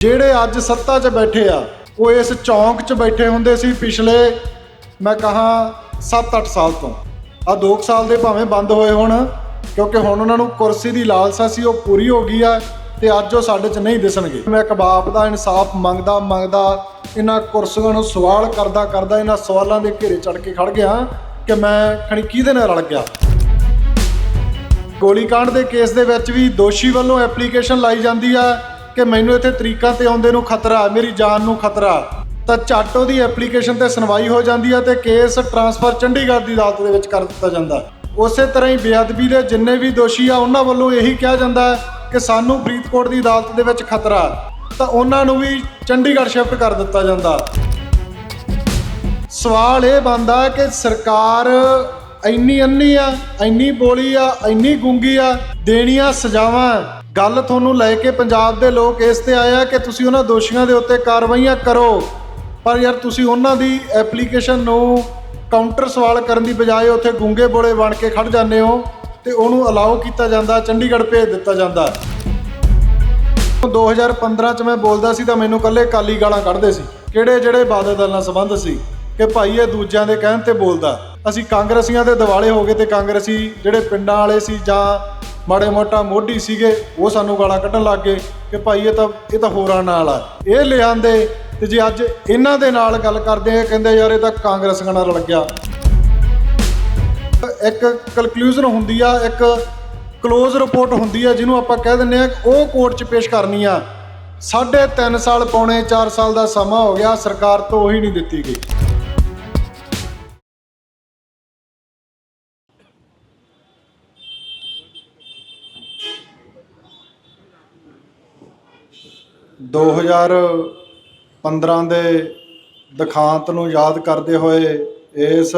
ਜਿਹੜੇ ਅੱਜ ਸੱਤਾ 'ਚ ਬੈਠੇ ਆ, ਉਹ ਇਸ ਚੌਂਕ 'ਚ ਬੈਠੇ ਹੁੰਦੇ ਸੀ ਪਿਛਲੇ, ਮੈਂ ਕਹਾ 7-8 ਸਾਲ ਤੋਂ। ਆ 2 ਸਾਲ ਦੇ ਭਾਵੇਂ ਬੰਦ ਹੋਏ ਹੋਣ, ਕਿਉਂਕਿ ਹੁਣ ਉਹਨਾਂ ਨੂੰ ਕੁਰਸੀ ਦੀ ਲਾਲਸਾ ਸੀ, ਉਹ ਪੂਰੀ ਹੋ ਗਈ ਆ ਤੇ ਅੱਜ ਉਹ ਸਾਡੇ 'ਚ ਨਹੀਂ ਦਿਸਣਗੇ। ਮੈਂ ਇੱਕ ਬਾਪ ਦਾ ਇਨਸਾਫ ਮੰਗਦਾ ਮੰਗਦਾ, ਇਹਨਾਂ ਕੁਰਸੀਆਂ ਨੂੰ ਸਵਾਲ ਕਰਦਾ ਕਰਦਾ ਇਹਨਾਂ ਸਵਾਲਾਂ ਦੇ ਘੇਰੇ ਚੜ ਕੇ ਖੜ ਗਿਆ ਕਿ ਮੈਂ ਖਣੀ ਕਿਹਦੇ ਨਾਲ ਰਲ ਗਿਆ? ਗੋਲੀकांड ਦੇ ਕੇਸ ਦੇ ਵਿੱਚ ਵੀ ਦੋਸ਼ੀ ਵੱਲੋਂ ਐਪਲੀਕੇਸ਼ਨ ਲਾਈ ਜਾਂਦੀ ਆ। ਕਿ ਮੈਨੂੰ ਇੱਥੇ ਤਰੀਕਾਂ ਤੇ ਆਉਂਦੇ ਨੂੰ ਖਤਰਾ, ਮੇਰੀ ਜਾਨ ਨੂੰ ਖਤਰਾ। ਤਾਂ ਝੱਟ ਉਹਦੀ ਐਪਲੀਕੇਸ਼ਨ ਤੇ ਸੁਣਵਾਈ ਹੋ ਜਾਂਦੀ ਹੈ ਤੇ ਕੇਸ ਟਰਾਂਸਫਰ ਚੰਡੀਗੜ੍ਹ ਦੀ ਅਦਾਲਤ ਦੇ ਵਿੱਚ ਕਰ ਦਿੱਤਾ ਜਾਂਦਾ। ਉਸੇ ਤਰ੍ਹਾਂ ਹੀ ਬੇਅਦਬੀ ਦੇ ਜਿੰਨੇ ਵੀ ਦੋਸ਼ੀ ਆ, ਉਹਨਾਂ ਵੱਲੋਂ ਇਹੀ ਕਿਹਾ ਜਾਂਦਾ ਕਿ ਸਾਨੂੰ ਫਰੀਦਕੋਟ ਦੀ ਅਦਾਲਤ ਦੇ ਵਿੱਚ ਖਤਰਾ ਤਾਂ ਉਹਨਾਂ ਨੂੰ ਵੀ ਚੰਡੀਗੜ੍ਹ ਸ਼ਿਫਟ ਕਰ ਦਿੱਤਾ ਜਾਂਦਾ। ਸਵਾਲ ਇਹ ਬਣਦਾ ਕਿ ਸਰਕਾਰ ਇੰਨੀ ਅੰਨੀ ਆ, ਇੰਨੀ ਬੋਲੀ ਆ, ਇੰਨੀ ਗੁੰਗੀ ਆ, ਦੇਣੀਆਂ ਸਜ਼ਾਵਾਂ ਗੱਲ ਤੁਹਾਨੂੰ ਲੈ ਕੇ ਪੰਜਾਬ ਦੇ ਲੋਕ ਇਸ ਤੇ ਆਇਆ ਕਿ ਤੁਸੀਂ ਉਹਨਾਂ ਦੋਸ਼ੀਆਂ ਦੇ ਉੱਤੇ ਕਾਰਵਾਈਆਂ ਕਰੋ। ਪਰ ਯਾਰ ਤੁਸੀਂ ਉਹਨਾਂ ਦੀ ਐਪਲੀਕੇਸ਼ਨ ਨੂੰ ਕਾਊਂਟਰ ਸਵਾਲ ਕਰਨ ਦੀ ਬਜਾਏ ਉੱਥੇ ਗੁੰਗੇ ਬੋਲੇ ਬਣ ਕੇ ਖੜ ਜਾਂਦੇ ਹੋ ਤੇ ਉਹਨੂੰ ਅਲਾਉ ਕੀਤਾ ਜਾਂਦਾ, ਚੰਡੀਗੜ੍ਹ ਭੇਜ ਦਿੱਤਾ ਜਾਂਦਾ। 2015 ਚ ਮੈਂ ਬੋਲਦਾ ਸੀ ਤਾਂ ਮੈਨੂੰ ਕੱਲੇ ਕਾਲੀ ਗਾਲਾਂ ਕੱਢਦੇ ਸੀ। ਕਿਹੜੇ ਜਿਹੜੇ ਬਾਦਲ ਦਲ ਨਾਲ ਸੰਬੰਧ ਸੀ ਕਿ ਭਾਈ ਇਹ ਦੂਜਿਆਂ ਦੇ ਕਹਿਣ ਤੇ ਬੋਲਦਾ। ਅਸੀਂ ਕਾਂਗਰਸੀਆਂ ਦੇ ਦਿਵਾਲੇ ਹੋ ਗਏ ਤੇ ਕਾਂਗਰਸੀ ਜਿਹੜੇ ਪਿੰਡਾਂ ਵਾਲੇ ਸੀ ਜਾਂ ਮਾੜੇ ਮੋਟਾ ਮੋਢੀ ਸੀਗੇ, ਉਹ ਸਾਨੂੰ ਗਾਲਾਂ ਕੱਢਣ ਲੱਗ ਗਏ ਕਿ ਭਾਈ ਇਹ ਤਾਂ ਇਹ ਤਾਂ ਹੋਰਾਂ ਨਾਲ ਆ। ਇਹ ਲਿਆਂਦੇ ਤੇ ਜੇ ਅੱਜ ਇਹਨਾਂ ਦੇ ਨਾਲ ਗੱਲ ਕਰਦੇ ਆ, ਕਹਿੰਦੇ ਯਾਰ ਇਹ ਤਾਂ ਕਾਂਗਰਸ ਨਾਲ ਰਲ ਗਿਆ। ਇੱਕ ਕਨਕਲੂਜਨ ਹੁੰਦੀ ਆ, ਇੱਕ ਕਲੋਜ਼ ਰਿਪੋਰਟ ਹੁੰਦੀ ਆ, ਜਿਹਨੂੰ ਆਪਾਂ ਕਹਿ ਦਿੰਦੇ ਆ ਉਹ ਕੋਰਟ 'ਚ ਪੇਸ਼ ਕਰਨੀ ਆ। ਸਾਢੇ 3 ਸਾਲ ਪੌਣੇ 4 ਸਾਲ ਦਾ ਸਮਾਂ ਹੋ ਗਿਆ, ਸਰਕਾਰ ਤੋਂ ਉਹੀ ਨਹੀਂ ਦਿੱਤੀ ਗਈ। ਦੋ ਹਜ਼ਾਰ 15 ਦੇ ਦਿਖਾਂਤ ਨੂੰ ਯਾਦ ਕਰਦੇ ਹੋਏ ਇਸ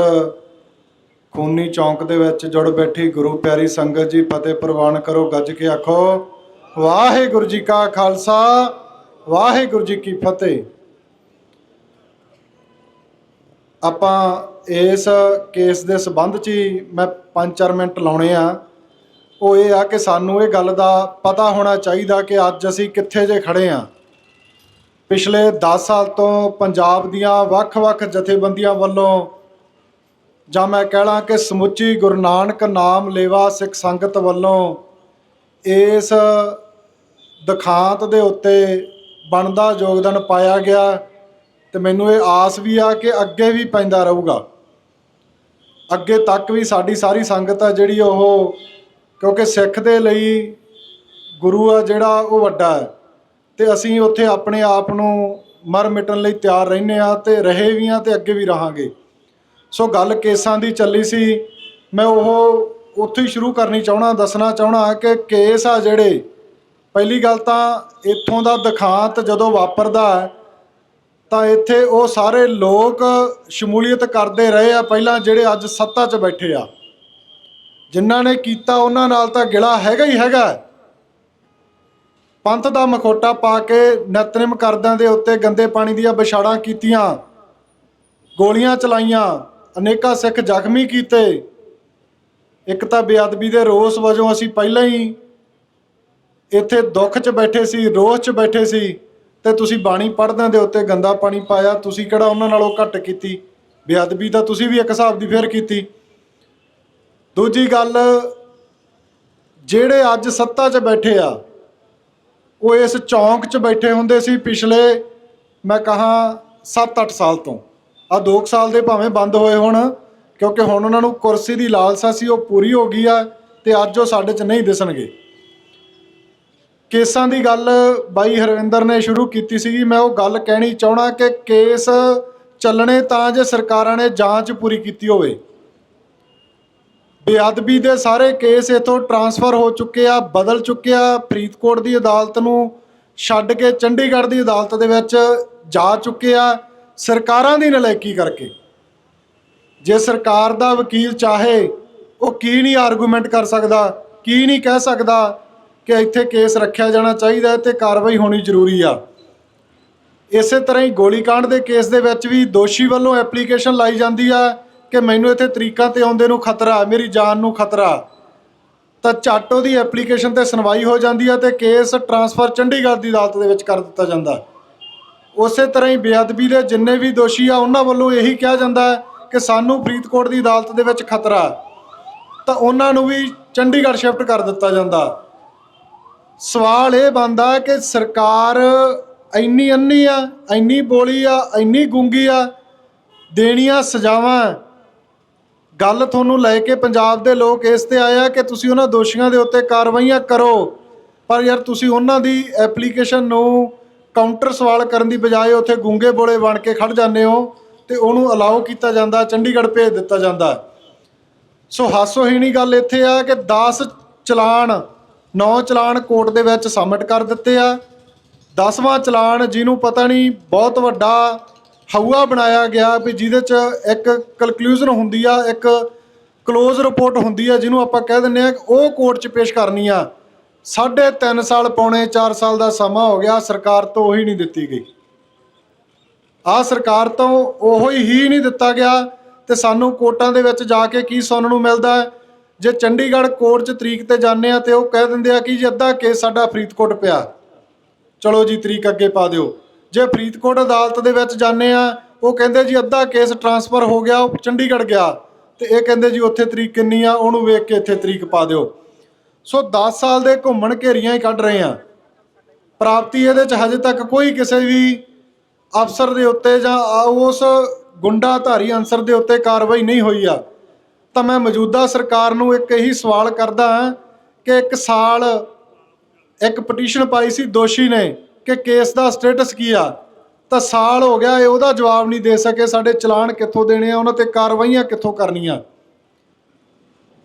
ਖੂਨੀ ਚੌਂਕ ਦੇ ਵਿੱਚ ਜੁੜ ਬੈਠੀ ਗੁਰੂ ਪਿਆਰੀ ਸੰਗਤ ਜੀ ਫਤਿਹ ਪ੍ਰਵਾਨ ਕਰੋ, ਗੱਜ ਕੇ ਆਖੋ, ਵਾਹਿਗੁਰੂ ਜੀ ਕਾ ਖਾਲਸਾ, ਵਾਹਿਗੁਰੂ ਜੀ ਕੀ ਫਤਿਹ। ਆਪਾਂ ਇਸ ਕੇਸ ਦੇ ਸਬੰਧ 'ਚ ਹੀ ਮੈਂ 5-4 ਮਿੰਟ ਲਾਉਣੇ ਆ। ਉਹ ਇਹ ਆ ਕਿ ਸਾਨੂੰ ਇਹ ਗੱਲ ਦਾ ਪਤਾ ਹੋਣਾ ਚਾਹੀਦਾ ਕਿ ਅੱਜ ਅਸੀਂ ਕਿੱਥੇ ਜੇ ਖੜੇ ਆ। ਪਿਛਲੇ 10 ਸਾਲ ਤੋਂ ਪੰਜਾਬ ਦੀਆਂ ਵੱਖ-ਵੱਖ ਜਥੇਬੰਦੀਆਂ ਵੱਲੋਂ ਜਾਂ ਮੈਂ ਕਹਿ ਕਿ ਸਮੁੱਚੀ ਗੁਰੂ ਨਾਨਕ ਨਾਮ ਲੇਵਾ ਸਿੱਖ ਸੰਗਤ ਵੱਲੋਂ ਇਸ ਦਖਾਂਤ ਦੇ ਉੱਤੇ ਬਣਦਾ ਯੋਗਦਾਨ ਪਾਇਆ ਗਿਆ ਤੇ ਮੈਨੂੰ ਇਹ ਆਸ ਵੀ ਆ ਕਿ ਅੱਗੇ ਵੀ ਪੈਂਦਾ ਰਹੂਗਾ। ਅੱਗੇ ਤੱਕ ਵੀ ਸਾਡੀ ਸਾਰੀ ਸੰਗਤ ਆ ਜਿਹੜੀ ਉਹ ਕਿਉਂਕਿ ਸਿੱਖ ਦੇ ਲਈ ਗੁਰੂ ਆ ਜਿਹੜਾ ਉਹ ਵੱਡਾ ਹੈ। ਤੇ ਅਸੀਂ ਉੱਥੇ ਆਪਣੇ ਆਪ ਨੂੰ ਮਰ ਮਿਟਣ ਲਈ ਤਿਆਰ ਰਹਿੰਦੇ ਆ ਤੇ ਰਹੇ ਵੀ ਆ ਤੇ ਅੱਗੇ ਵੀ ਰਹਾਂਗੇ। ਸੋ ਗੱਲ ਕੇਸਾਂ ਦੀ ਚੱਲੀ ਸੀ। ਮੈਂ ਉਹ ਉੱਥੇ ਹੀ ਸ਼ੁਰੂ ਕਰਨੀ ਚਾਹਣਾ ਦੱਸਣਾ ਚਾਹਣਾ ਕਿ ਕੇਸ ਆ ਜਿਹੜੇ, ਪਹਿਲੀ ਗੱਲ ਤਾਂ ਇੱਥੋਂ ਦਾ ਦਿਖਾਂਤ ਜਦੋਂ ਵਾਪਰਦਾ ਹੈ, ਤਾਂ ਇੱਥੇ ਉਹ ਸਾਰੇ ਲੋਕ ਸ਼ਮੂਲੀਅਤ ਕਰਦੇ ਰਹੇ ਆ, ਪਹਿਲਾਂ ਜਿਹੜੇ ਅੱਜ ਸੱਤਾ 'ਚ ਬੈਠੇ ਆ। ਜਿਨ੍ਹਾਂ ਨੇ ਕੀਤਾ, ਉਹਨਾਂ ਨਾਲ ਤਾਂ ਗਿਲਾ ਹੈਗਾ ਹੀ ਹੈਗਾ। ਪੰਥ ਦਾ ਮਖੋਟਾ ਪਾ ਕੇ ਨਤਨਿਮ ਕਰਦਿਆਂ ਦੇ ਉੱਤੇ ਗੰਦੇ ਪਾਣੀ ਦੀਆਂ ਵਿਛਾੜਾਂ ਕੀਤੀਆਂ, ਗੋਲੀਆਂ ਚਲਾਈਆਂ, ਅਨੇਕਾਂ ਸਿੱਖ ਜ਼ਖਮੀ ਕੀਤੇ। ਇੱਕ ਤਾਂ ਬੇਅਦਬੀ ਦੇ ਰੋਸ ਵਜੋਂ ਅਸੀਂ ਪਹਿਲਾਂ ਹੀ ਇੱਥੇ ਦੁੱਖ 'ਚ ਬੈਠੇ ਸੀ, ਰੋਸ 'ਚ ਬੈਠੇ ਸੀ, ਤੇ ਤੁਸੀਂ ਬਾਣੀ ਪੜ੍ਹਦਿਆਂ ਦੇ ਉੱਤੇ ਗੰਦਾ ਪਾਣੀ ਪਾਇਆ, ਤੁਸੀਂ ਕਿਹੜਾ ਉਹਨਾਂ ਨਾਲੋਂ ਘੱਟ ਕੀਤੀ? ਬੇਅਦਬੀ ਤਾਂ ਤੁਸੀਂ ਵੀ ਇੱਕ ਹਿਸਾਬ ਦੀ ਫੇਰ ਕੀਤੀ। ਦੂਜੀ ਗੱਲ, ਜਿਹੜੇ ਅੱਜ ਸੱਤਾ 'ਚ ਬੈਠੇ ਆ, ਉਹ ਇਸ ਚੌਂਕ 'ਚ ਬੈਠੇ ਹੁੰਦੇ ਸੀ ਪਿਛਲੇ, ਮੈਂ ਕਹਾ 7-8 ਸਾਲ ਤੋਂ। ਆ 2 ਸਾਲ ਦੇ ਭਾਵੇਂ ਬੰਦ ਹੋਏ ਹੋਣ, ਕਿਉਂਕਿ ਹੁਣ ਉਹਨਾਂ ਨੂੰ ਕੁਰਸੀ ਦੀ ਲਾਲਸਾ ਸੀ, ਉਹ ਪੂਰੀ ਹੋ ਗਈ ਆ ਤੇ ਅੱਜ ਉਹ ਸਾਡੇ 'ਚ ਨਹੀਂ ਦਿਸਣਗੇ। ਕੇਸਾਂ ਦੀ ਗੱਲ ਬਾਈ ਹਰਵਿੰਦਰ ਨੇ ਸ਼ੁਰੂ ਕੀਤੀ ਸੀਗੀ। ਮੈਂ ਉਹ ਗੱਲ ਕਹਿਣੀ ਚਾਹਣਾ ਕਿ ਕੇਸ ਚੱਲਣੇ ਤਾਂ ਜੇ ਸਰਕਾਰਾਂ ਨੇ ਜਾਂਚ ਪੂਰੀ ਕੀਤੀ ਹੋਵੇ। ਬੇਅਦਬੀ ਦੇ ਸਾਰੇ ਕੇਸ ਇਥੋਂ ਟਰਾਂਸਫਰ ਹੋ ਚੁੱਕੇ ਆ, ਬਦਲ ਚੁੱਕੇ ਆ। ਫਰੀਦਕੋਟ ਦੀ ਅਦਾਲਤ ਨੂੰ ਛੱਡ ਕੇ ਚੰਡੀਗੜ੍ਹ ਦੀ ਅਦਾਲਤ ਦੇ ਵਿੱਚ ਜਾ ਚੁੱਕੇ ਆ ਸਰਕਾਰਾਂ ਦੀ ਨਲਾਇਕੀ ਕਰਕੇ। ਜੇ ਸਰਕਾਰ ਦਾ ਵਕੀਲ ਚਾਹੇ, ਉਹ ਕੀ ਨਹੀਂ ਆਰਗੂਮੈਂਟ ਕਰ ਸਕਦਾ, ਕੀ ਨਹੀਂ ਕਹਿ ਸਕਦਾ ਕਿ ਇੱਥੇ ਕੇਸ ਰੱਖਿਆ ਜਾਣਾ ਚਾਹੀਦਾ ਹੈ ਤੇ ਕਾਰਵਾਈ ਹੋਣੀ ਜ਼ਰੂਰੀ ਆ। ਇਸੇ ਤਰ੍ਹਾਂ ਹੀ ਗੋਲੀकांड ਦੇ ਕੇਸ ਦੇ ਵਿੱਚ ਵੀ ਦੋਸ਼ੀ ਵੱਲੋਂ ਐਪਲੀਕੇਸ਼ਨ ਲਾਈ ਜਾਂਦੀ ਆ। ਕਿ ਮੈਨੂੰ ਇੱਥੇ ਤਰੀਕਾਂ ਤੇ ਆਉਂਦੇ ਨੂੰ ਖਤਰਾ, ਮੇਰੀ ਜਾਨ ਨੂੰ ਖਤਰਾ। ਤਾਂ ਝੱਟ ਉਹਦੀ ਐਪਲੀਕੇਸ਼ਨ ਤੇ ਸੁਣਵਾਈ ਹੋ ਜਾਂਦੀ ਹੈ ਤੇ ਕੇਸ ਟਰਾਂਸਫਰ ਚੰਡੀਗੜ੍ਹ ਦੀ ਅਦਾਲਤ ਦੇ ਵਿੱਚ ਕਰ ਦਿੱਤਾ ਜਾਂਦਾ। ਉਸੇ ਤਰ੍ਹਾਂ ਹੀ ਬੇਅਦਬੀ ਦੇ ਜਿੰਨੇ ਵੀ ਦੋਸ਼ੀ ਆ, ਉਹਨਾਂ ਵੱਲੋਂ ਇਹੀ ਕਿਹਾ ਜਾਂਦਾ ਹੈ ਕਿ ਸਾਨੂੰ ਫਰੀਦਕੋਟ ਦੀ ਅਦਾਲਤ ਦੇ ਵਿੱਚ ਖਤਰਾ। ਤਾਂ ਉਹਨਾਂ ਨੂੰ ਵੀ ਚੰਡੀਗੜ੍ਹ ਸ਼ਿਫਟ ਕਰ ਦਿੱਤਾ ਜਾਂਦਾ। ਸਵਾਲ ਇਹ ਬਣਦਾ ਕਿ ਸਰਕਾਰ ਇੰਨੀ ਅੰਨੀ ਆ, ਇੰਨੀ ਬੋਲੀ ਆ, ਇੰਨੀ ਗੁੰਗੀ ਆ, ਦੇਣੀਆਂ ਸਜ਼ਾਵਾਂ ਗੱਲ ਤੁਹਾਨੂੰ ਲੈ ਕੇ ਪੰਜਾਬ ਦੇ ਲੋਕ ਇਸ ਤੇ ਆਇਆ ਕਿ ਤੁਸੀਂ ਉਹਨਾਂ ਦੋਸ਼ੀਆਂ ਦੇ ਉੱਤੇ ਕਾਰਵਾਈਆਂ ਕਰੋ। ਪਰ ਯਾਰ ਤੁਸੀਂ ਉਹਨਾਂ ਦੀ ਐਪਲੀਕੇਸ਼ਨ ਨੂੰ ਕਾਊਂਟਰ ਸਵਾਲ ਕਰਨ ਦੀ ਬਜਾਏ ਉੱਥੇ ਗੁੰਗੇ ਬੋਲੇ ਬਣ ਕੇ ਖੜ ਜਾਂਦੇ ਹੋ ਤੇ ਉਹਨੂੰ ਅਲਾਉ ਕੀਤਾ ਜਾਂਦਾ, ਚੰਡੀਗੜ੍ਹ ਭੇਜ ਦਿੱਤਾ ਜਾਂਦਾ। ਸੋ ਹਾਸੋਹੀਣੀ ਗੱਲ ਇੱਥੇ ਆ ਕਿ 10 ਚਲਾਨ 9 ਚਲਾਨ ਕੋਰਟ ਦੇ ਵਿੱਚ ਸਬਮਿਟ ਕਰ ਦਿੱਤੇ ਆ। 10ਵਾਂ ਚਲਾਨ ਜਿਹਨੂੰ ਪਤਾ ਨਹੀਂ, ਬਹੁਤ ਵੱਡਾ ਹਊਆ ਬਣਾਇਆ ਗਿਆ ਵੀ ਜਿਹਦੇ ਚ ਇੱਕ ਕਨਕਲੂਜਨ ਹੁੰਦੀ ਆ, ਇੱਕ ਕਲੋਜ਼ ਰਿਪੋਰਟ ਹੁੰਦੀ ਆ, ਜਿਹਨੂੰ ਆਪਾਂ ਕਹਿ ਦਿੰਦੇ ਆ ਉਹ ਕੋਰਟ 'ਚ ਪੇਸ਼ ਕਰਨੀ ਆ। ਸਾਢੇ ਤਿੰਨ ਸਾਲ ਪੌਣੇ 4 ਸਾਲ ਦਾ ਸਮਾਂ ਹੋ ਗਿਆ, ਸਰਕਾਰ ਤੋਂ ਉਹੀ ਨਹੀਂ ਦਿੱਤੀ ਗਈ। ਆ ਸਰਕਾਰ ਤੋਂ ਉਹੋ ਹੀ ਨਹੀਂ ਦਿੱਤਾ ਗਿਆ ਤੇ ਸਾਨੂੰ ਕੋਰਟਾਂ ਦੇ ਵਿੱਚ ਜਾ ਕੇ ਕੀ ਸੁਣਨ ਨੂੰ ਮਿਲਦਾ ਹੈ? ਜੇ ਚੰਡੀਗੜ੍ਹ ਕੋਰਟ 'ਚ ਤਰੀਕ ਤੇ ਜਾਂਦੇ ਆ ਤੇ ਉਹ ਕਹਿ ਦਿੰਦੇ ਆ ਕਿ ਜੀ ਅੱਧਾ ਕੇਸ ਸਾਡਾ ਫਰੀਦਕੋਟ ਪਿਆ। ਚਲੋ ਜੀ, ਤਰੀਕ ਅੱਗੇ ਪਾ ਦਿਓ। ਜੇ ਫਰੀਦਕੋਟ ਅਦਾਲਤ ਦੇ ਵਿੱਚ ਜਾਂਦੇ ਆ, ਉਹ ਕਹਿੰਦੇ ਜੀ ਅੱਧਾ ਕੇਸ ਟਰਾਂਸਫਰ ਹੋ ਗਿਆ, ਉਹ ਚੰਡੀਗੜ੍ਹ ਗਿਆ। ਤੇ ਇਹ ਕਹਿੰਦੇ ਜੀ ਉੱਥੇ ਤਰੀਕ ਕਿੰਨੀ ਆ, ਉਹਨੂੰ ਵੇਖ ਕੇ ਇੱਥੇ ਤਰੀਕ ਪਾ ਦਿਓ। ਸੋ 10 ਸਾਲ ਦੇ ਘੁੰਮਣ ਘੇਰੀਆਂ ਹੀ ਕੱਢ ਰਹੇ ਆ। ਪ੍ਰਾਪਤੀ ਇਹਦੇ ਚ ਹਜੇ ਤੱਕ ਕੋਈ ਕਿਸੇ ਵੀ ਅਫਸਰ ਦੇ ਉੱਤੇ ਜਾਂ ਉਸ ਗੁੰਡਾਧਾਰੀ ਅਨਸਰ ਦੇ ਉੱਤੇ ਕਾਰਵਾਈ ਨਹੀਂ ਹੋਈ ਆ। ਤਾਂ ਮੈਂ ਮੌਜੂਦਾ ਸਰਕਾਰ ਨੂੰ ਇੱਕ ਇਹੀ ਸਵਾਲ ਕਰਦਾ ਕਿ ਇੱਕ ਸਾਲ ਇੱਕ ਪਟੀਸ਼ਨ ਪਾਈ ਸੀ ਦੋਸ਼ੀ ਨੇ ਕਿ ਕੇਸ ਦਾ ਸਟੇਟਸ ਕੀ ਆ? ਤਾਂ ਸਾਲ ਹੋ ਗਿਆ ਇਹ ਉਹਦਾ ਜਵਾਬ ਨਹੀਂ ਦੇ ਸਕੇ, ਸਾਡੇ ਚਲਾਨ ਕਿੱਥੋਂ ਦੇਣੇ ਆ, ਉਹਨਾਂ ਤੇ ਕਾਰਵਾਈਆਂ ਕਿੱਥੋਂ ਕਰਨੀਆਂ?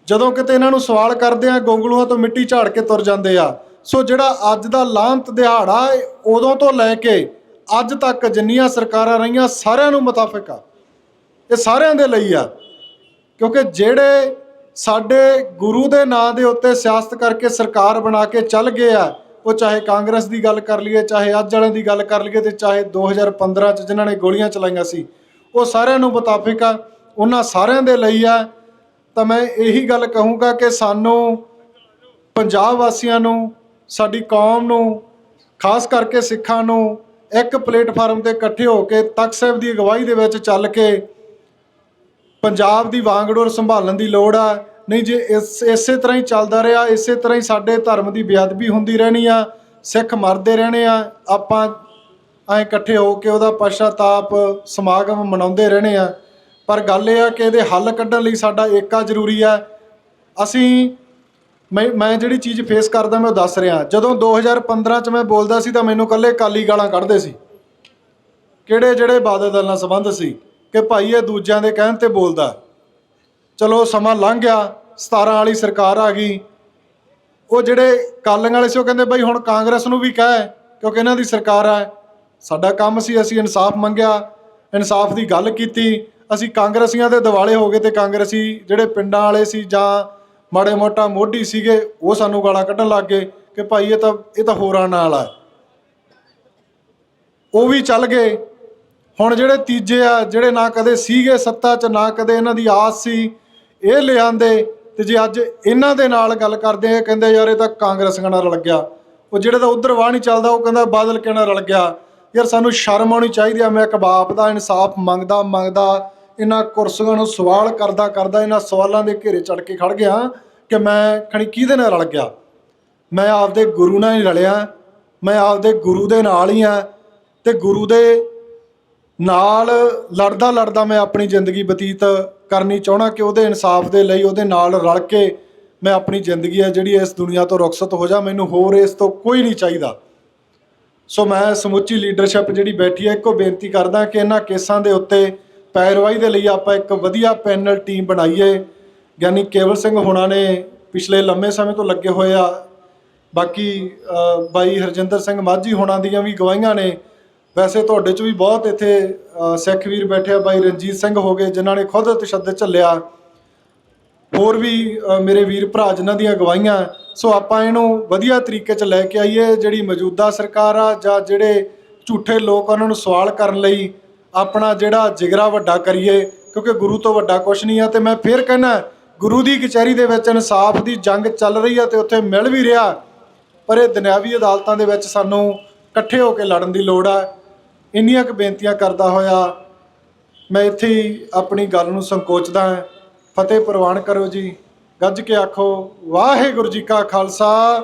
ਜਦੋਂ ਕਿਤੇ ਇਹਨਾਂ ਨੂੰ ਸਵਾਲ ਕਰਦੇ ਆ, ਗੋਂਗਲੂਆਂ ਤੋਂ ਮਿੱਟੀ ਝਾੜ ਕੇ ਤੁਰ ਜਾਂਦੇ ਆ। ਸੋ ਜਿਹੜਾ ਅੱਜ ਦਾ ਲਾਂਤ ਦਿਹਾੜਾ ਉਦੋਂ ਤੋਂ ਲੈ ਕੇ ਅੱਜ ਤੱਕ ਜਿੰਨੀਆਂ ਸਰਕਾਰਾਂ ਰਹੀਆਂ, ਸਾਰਿਆਂ ਨੂੰ ਮੁਤਾਫਿਕ ਆ। ਇਹ ਸਾਰਿਆਂ ਦੇ ਲਈ ਆ। ਕਿਉਂਕਿ ਜਿਹੜੇ ਸਾਡੇ ਗੁਰੂ ਦੇ ਨਾਂ ਦੇ ਉੱਤੇ ਸਿਆਸਤ ਕਰਕੇ ਸਰਕਾਰ ਬਣਾ ਕੇ ਚੱਲ ਗਏ ਆ ਉਹ ਚਾਹੇ ਕਾਂਗਰਸ ਦੀ ਗੱਲ ਕਰ ਲਈਏ, ਚਾਹੇ ਅੱਜ ਵਾਲਿਆਂ ਦੀ ਗੱਲ ਕਰ ਲਈਏ ਤੇ ਚਾਹੇ 2015 ਚ ਜਿਨ੍ਹਾਂ ਨੇ ਗੋਲੀਆਂ ਚਲਾਈਆਂ ਸੀ, ਉਹ ਸਾਰਿਆਂ ਨੂੰ ਮੁਤਾਫਿਕ ਆ, ਉਹਨਾਂ ਸਾਰਿਆਂ ਦੇ ਲਈ ਆ। ਤਾਂ ਮੈਂ ਇਹੀ ਗੱਲ ਕਹੂੰਗਾ ਕਿ ਸਾਨੂੰ ਪੰਜਾਬ ਵਾਸੀਆਂ ਨੂੰ, ਸਾਡੀ ਕੌਮ ਨੂੰ, ਖਾਸ ਕਰਕੇ ਸਿੱਖਾਂ ਨੂੰ ਇੱਕ ਪਲੇਟਫਾਰਮ ਤੇ ਇਕੱਠੇ ਹੋ ਕੇ ਤਖਤ ਸਾਹਿਬ ਦੀ ਅਗਵਾਈ ਦੇ ਵਿੱਚ ਚੱਲ ਕੇ ਪੰਜਾਬ ਦੀ ਵਾਂਗਡੋਰ ਸੰਭਾਲਣ ਦੀ ਲੋੜ ਆ। ਨਹੀਂ ਜੇ, ਇਸ, ਇਸੇ ਤਰ੍ਹਾਂ ਹੀ ਚੱਲਦਾ ਰਿਹਾ, ਇਸੇ ਤਰ੍ਹਾਂ ਹੀ ਸਾਡੇ ਧਰਮ ਦੀ ਬੇਅਦਬੀ ਹੁੰਦੀ ਰਹਿਣੀ ਆ, ਸਿੱਖ ਮਰਦੇ ਰਹਿਣੇ ਆ, ਆਪਾਂ ਐ ਇਕੱਠੇ ਹੋ ਕੇ ਉਹਦਾ ਪਛਤਾਪ ਸਮਾਗਮ ਮਨਾਉਂਦੇ ਰਹਿਣੇ ਆ। ਪਰ ਗੱਲ ਇਹ ਆ ਕਿ ਇਹਦੇ ਹੱਲ ਕੱਢਣ ਲਈ ਸਾਡਾ ਏਕਾ ਜ਼ਰੂਰੀ ਆ। ਅਸੀਂ, ਮੈਂ ਮੈਂ ਜਿਹੜੀ ਚੀਜ਼ ਫੇਸ ਕਰਦਾ, ਮੈਂ ਉਹ ਦੱਸ ਰਿਹਾ। ਜਦੋਂ 2015 ਚ ਮੈਂ ਬੋਲਦਾ ਸੀ ਤਾਂ ਮੈਨੂੰ ਕੱਲੇ ਕਾਲੀ ਗਾਲਾਂ ਕੱਢਦੇ ਸੀ। ਕਿਹੜੇ ਜਿਹੜੇ ਬਾਦਲ ਦਲ ਨਾਲ ਸੰਬੰਧ ਸੀ ਕਿ ਭਾਈ ਇਹ ਦੂਜਿਆਂ ਦੇ ਕਹਿਣ ਤੇ ਬੋਲਦਾ। ਚਲੋ ਸਮਾਂ ਲੰਘ ਗਿਆ 17 ਵਾਲੀ ਸਰਕਾਰ ਆ ਗਈ। ਉਹ ਜਿਹੜੇ ਕਾਲੀਆਂ ਵਾਲੇ ਸੀ, ਉਹ ਕਹਿੰਦੇ ਬਈ ਹੁਣ ਕਾਂਗਰਸ ਨੂੰ ਵੀ ਕਹਿ, ਕਿਉਂਕਿ ਇਹਨਾਂ ਦੀ ਸਰਕਾਰ ਆ। ਸਾਡਾ ਕੰਮ ਸੀ, ਅਸੀਂ ਇਨਸਾਫ ਮੰਗਿਆ, ਇਨਸਾਫ ਦੀ ਗੱਲ ਕੀਤੀ। ਅਸੀਂ ਕਾਂਗਰਸੀਆਂ ਦੇ ਦਿਵਾਲੇ ਹੋ ਗਏ ਤੇ ਕਾਂਗਰਸੀ ਜਿਹੜੇ ਪਿੰਡਾਂ ਵਾਲੇ ਸੀ ਜਾਂ ਮਾੜੇ ਮੋਟਾ ਮੋਢੀ ਸੀਗੇ, ਉਹ ਸਾਨੂੰ ਗਾਲਾਂ ਕੱਢਣ ਲੱਗ ਗਏ ਕਿ ਭਾਈ ਇਹ ਤਾਂ ਇਹ ਤਾਂ ਹੋਰਾਂ ਨਾਲ ਆ। ਉਹ ਵੀ ਚੱਲ ਗਏ। ਹੁਣ ਜਿਹੜੇ ਤੀਜੇ ਆ, ਜਿਹੜੇ ਨਾ ਕਦੇ ਸੀਗੇ ਸੱਤਾ 'ਚ, ਨਾ ਕਦੇ ਇਹਨਾਂ ਦੀ ਆਸ ਸੀ ਇਹ ਲਿਆਂਦੇ ਤੇ ਜੇ ਅੱਜ ਇਹਨਾਂ ਦੇ ਨਾਲ ਗੱਲ ਕਰਦੇ ਆ, ਕਹਿੰਦੇ ਯਾਰ ਇਹ ਤਾਂ ਕਾਂਗਰਸੀਆਂ ਨਾਲ ਰਲ ਗਿਆ। ਉਹ ਜਿਹੜੇ ਤਾਂ ਉਧਰ ਵਾਹ ਨਹੀਂ ਚੱਲਦਾ, ਉਹ ਕਹਿੰਦਾ ਬਾਦਲ ਕਿਹਨਾਂ ਰਲ ਗਿਆ। ਯਾਰ ਸਾਨੂੰ ਸ਼ਰਮ ਆਉਣੀ ਚਾਹੀਦੀ ਆ, ਮੈਂ ਇੱਕ ਬਾਪ ਦਾ ਇਨਸਾਫ ਮੰਗਦਾ ਮੰਗਦਾ, ਇਹਨਾਂ ਕੁਰਸੀਆਂ ਨੂੰ ਸਵਾਲ ਕਰਦਾ ਕਰਦਾ, ਇਹਨਾਂ ਸਵਾਲਾਂ ਦੇ ਘੇਰੇ ਚੜ ਕੇ ਖੜ ਗਿਆ ਕਿ ਮੈਂ ਖਣੀ ਕਿਹਦੇ ਨਾਲ ਰਲ ਗਿਆ? ਮੈਂ ਆਪਦੇ ਗੁਰੂ ਨਾਲ ਹੀ ਰਲਿਆ, ਮੈਂ ਆਪਦੇ ਗੁਰੂ ਦੇ ਨਾਲ ਹੀ ਆ ਤੇ ਗੁਰੂ ਦੇ ਨਾਲ ਲੜਦਾ ਲੜਦਾ ਮੈਂ ਆਪਣੀ ਜ਼ਿੰਦਗੀ ਬਤੀਤ ਕਰਨੀ ਚਾਹਣਾ ਕਿ ਉਹਦੇ ਇਨਸਾਫ ਦੇ ਲਈ ਉਹਦੇ ਨਾਲ ਰਲ ਕੇ ਮੈਂ ਆਪਣੀ ਜ਼ਿੰਦਗੀ ਹੈ ਜਿਹੜੀ ਇਸ ਦੁਨੀਆ ਤੋਂ ਰੁਖਸਤ ਹੋ ਜਾ, ਮੈਨੂੰ ਹੋਰ ਇਸ ਤੋਂ ਕੋਈ ਨਹੀਂ ਚਾਹੀਦਾ। ਸੋ ਮੈਂ ਸਮੁੱਚੀ ਲੀਡਰਸ਼ਿਪ ਜਿਹੜੀ ਬੈਠੀ ਹੈ, ਇੱਕੋ ਬੇਨਤੀ ਕਰਦਾ ਕਿ ਇਹਨਾਂ ਕੇਸਾਂ ਦੇ ਉੱਤੇ ਪੈਰਵਾਈ ਦੇ ਲਈ ਆਪਾਂ ਇੱਕ ਵਧੀਆ ਪੈਨਲ ਟੀਮ ਬਣਾਈਏ। ਗਿਆਨੀ ਕੇਵਲ ਸਿੰਘ ਹੋਣਾ ਨੇ ਪਿਛਲੇ ਲੰਮੇ ਸਮੇਂ ਤੋਂ ਲੱਗੇ ਹੋਏ ਆ, ਬਾਕੀ ਬਾਈ ਹਰਜਿੰਦਰ ਸਿੰਘ ਮਾਝੀ ਹੋਣਾ ਦੀਆਂ ਵੀ ਗਵਾਹੀਆਂ ਨੇ। ਵੈਸੇ ਤੁਹਾਡੇ ਚ ਵੀ ਬਹੁਤ ਇੱਥੇ ਸਿੱਖ ਵੀਰ ਬੈਠੇ ਆ ਬਾਈ ਰਣਜੀਤ ਸਿੰਘ ਹੋ ਗਏ ਜਿਨ੍ਹਾਂ ਨੇ ਖੁਦ ਤਸ਼ੱਦਦ ਝੱਲਿਆ। ਹੋਰ ਵੀ ਮੇਰੇ ਵੀਰ ਭਰਾ ਜਿਨ੍ਹਾਂ ਦੀਆਂ ਗਵਾਹੀਆਂ। ਸੋ ਆਪਾਂ ਇਹਨੂੰ ਵਧੀਆ ਤਰੀਕੇ 'ਚ ਲੈ ਕੇ ਆਈਏ ਜਿਹੜੀ ਮੌਜੂਦਾ ਸਰਕਾਰ ਆ ਜਾਂ ਜਿਹੜੇ ਝੂਠੇ ਲੋਕ ਆ, ਉਹਨਾਂ ਨੂੰ ਸਵਾਲ ਕਰਨ ਲਈ ਆਪਣਾ ਜਿਹੜਾ ਜਿਗਰਾ ਵੱਡਾ ਕਰੀਏ ਕਿਉਂਕਿ ਗੁਰੂ ਤੋਂ ਵੱਡਾ ਕੁਝ ਨਹੀਂ ਆ। ਤੇ ਮੈਂ ਫੇਰ ਕਹਿਣਾ ਗੁਰੂ ਦੀ ਕਚਹਿਰੀ ਦੇ ਵਿੱਚ ਇਨਸਾਫ ਦੀ ਜੰਗ ਚੱਲ ਰਹੀ ਆ ਤੇ ਉੱਥੇ ਮਿਲ ਵੀ ਰਿਹਾ। ਪਰ ਇਹ ਦੁਨਿਆਵੀ ਅਦਾਲਤਾਂ ਦੇ ਵਿੱਚ ਸਾਨੂੰ ਇਕੱਠੇ ਹੋ ਕੇ ਲੜਨ ਦੀ ਲੋੜ ਹੈ ਇੰਨੀਆਂ ਕੁ ਬੇਨਤੀਆਂ ਕਰਦਾ ਹੋਇਆ, ਮੈਂ ਇੱਥੇ ਹੀ ਆਪਣੀ ਗੱਲ ਨੂੰ ਸੰਕੋਚਦਾ ਹਾਂ। ਫਤਿਹ ਪ੍ਰਵਾਨ ਕਰੋ ਜੀ। ਗੱਜ ਕੇ ਆਖੋ, ਵਾਹਿਗੁਰੂ ਜੀ ਕਾ ਖਾਲਸਾ,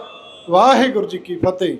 ਵਾਹਿਗੁਰੂ ਜੀ ਕੀ ਫਤਿਹ।